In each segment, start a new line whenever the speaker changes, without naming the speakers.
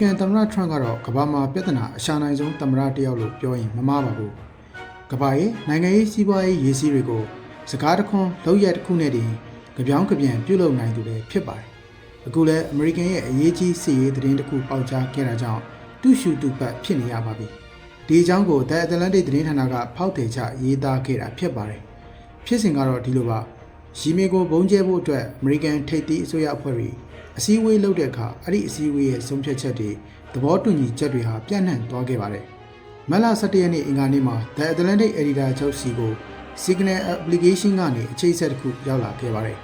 ကန်သမ္မတထရန့်ကတော့ကမ္ဘာမှာပြဿနာအရှာနိုင်ဆုံးသမ္မတတစ်ယောက်လို့ပြောရင်မမှားပါဘူးကမ္ဘာရဲ့နိုင်ငံရေးစီးပွားရေးရေးစည်းတွေကိုစကားတစ်ခွန်းလောက်ရက်တစ်ခုနဲ့တည်းကြပြောင်းကြပြန်ပြုလုပ်နိုင်သူလည်းဖြစ်ပါတယ်အခုလည်းအမေရိကန်ရဲ့အရေးကြီးစီရေးသတင်းတစ်ခုပေါက်ကြားခဲ့တာကြောင့်တူရှူတူပတ်ဖြစ်နေရပါပြီဒီအကြောင်းကို The Atlantic သတင်းဌာနကဖောက်တယ်ချရေးသားခဲ့တာဖြစ်ပါတယ်ဖြစ်စဉ်ကတော့ဒီလိုပါ ရီမီကိုဘုံကျဲဖို့အတွက်အမေရိကန်ထိပ်သီးအစိုးရအဖွဲ့တွေအစည်းအဝေးလုပ်တဲ့အခါအဲ့ဒီအစည်းအဝေးရဲ့ဆုံးဖြတ်ချက်တွေသဘောတူညီချက်တွေဟာပြန့်နှံ့သွားခဲ့ပါတယ်မတ်လ17ရက်နေ့အင်္ဂါနေ့မှာ The Atlantic Editor ချုပ်စီကို Signal Application ကနေအချိတ်ဆက်တစ်ခုရောက်လာခဲ့ပါတယ်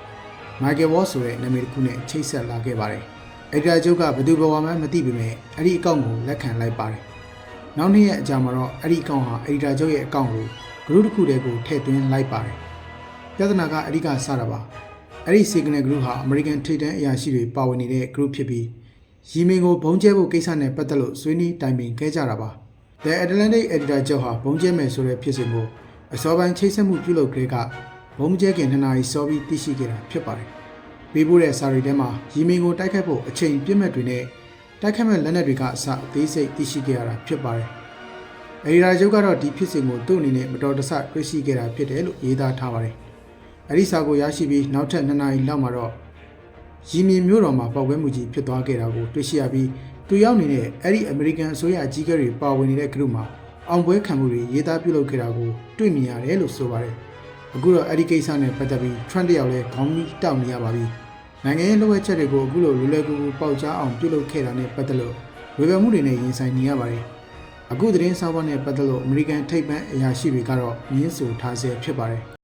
Michael Wall ဆိုတဲ့နာမည်တစ်ခုနဲ့ချိတ်ဆက်လာခဲ့ပါတယ်။ Editor ချုပ်ကဘယ်သူဘဝမှမသိပေမဲ့အဲ့ဒီအကောင့်ကိုလက်ခံလိုက်ပါတယ်။နောက်နေ့ရက်အကြာမှာတော့အဲ့ဒီအကောင့်ဟာ Editor ချုပ်ရဲ့အကောင့်ကို group တစ်ခုတည်းကိုထည့်သွင်းလိုက်ပါတယ်။ ပြဿနာကအဓိကစတာပါ။အဲ့ဒီ Signal Group ဟာ American ထိပ်တန်းအရာရှိတွေပါဝင်နေတဲ့ group ဖြစ်ပြီးရီမင်ကိုဘုံကျဲဖို့ကိစ္စနဲ့ပတ်သက်လို့ဆွေးနွေးတိုင်ပင်ခဲ့ကြတာပါ။ The Atlantic Editor ချုပ်ဟာဘုံကျဲမယ်ဆိုတဲ့ဖြစ်စဉ်ကိုအစောပိုင်းချိတ်ဆက်မှုပြုလုပ်ခဲ့ကဘုံကျဲခင်နှစ်နာရီစောပြီးသိရှိခဲ့တာဖြစ်ပါတယ်။ပေးပို့တဲ့စာရီထဲမှာရီမင်ကိုတိုက်ခတ်ဖို့အချိန်ပြည့်မဲ့တွေနဲ့တိုက်ခတ်မဲ့လက်နက်တွေကအစအသေးစိတ်သိရှိခဲ့ရတာဖြစ်ပါတယ်။အဲဒီရာချုပ်ကတော့ဒီဖြစ်စဉ်ကိုသူ့အနေနဲ့မတော်တဆတွေ့ရှိခဲ့တာဖြစ်တယ်လို့ရေးသားထားပါတယ်။ အဲဒီစာကိုရရှိပြီးနောက်ထပ်2နာရီလောက်မှာတော့ရီမင်မျိုးတော်မှာပေါက်ကွဲမှုကြီးဖြစ်သွားခဲ့တာကိုတွေ့ရှိရပြီးသူရောက်နေတဲ့အဲ့ဒီအမေရိကန်အစိုးရအကြီးအကဲတွေပါဝင်နေတဲ့ group မှာအောင်ပွဲခံမှုတွေရေးသားပြုလုပ်ခဲ့တာကိုတွေ့မြင်ရတယ်လို့ဆိုပါတယ်။အခုတော့အဲ့ဒီကိစ္စနဲ့ပတ်သက်ပြီး Trump တယောက်လည်းခေါင်းကြီးတောက်နေရပါပြီ။နိုင်ငံရေးလှုပ်ဝက်ချက်တွေကိုအခုလိုလွယ်လွယ်ကူကူပေါက်ကြားအောင်ပြုလုပ်ခဲ့တာနဲ့ပတ်သက်လို့ဝေဖန်မှုတွေနဲ့ရင်ဆိုင်နေရပါတယ်။အခုသတင်းစာပေါ်နဲ့ပတ်သက်လို့ American ထိပ်ပန်းအရာရှိတွေကတော့ညင်းဆိုထားဆဲဖြစ်ပါတယ်။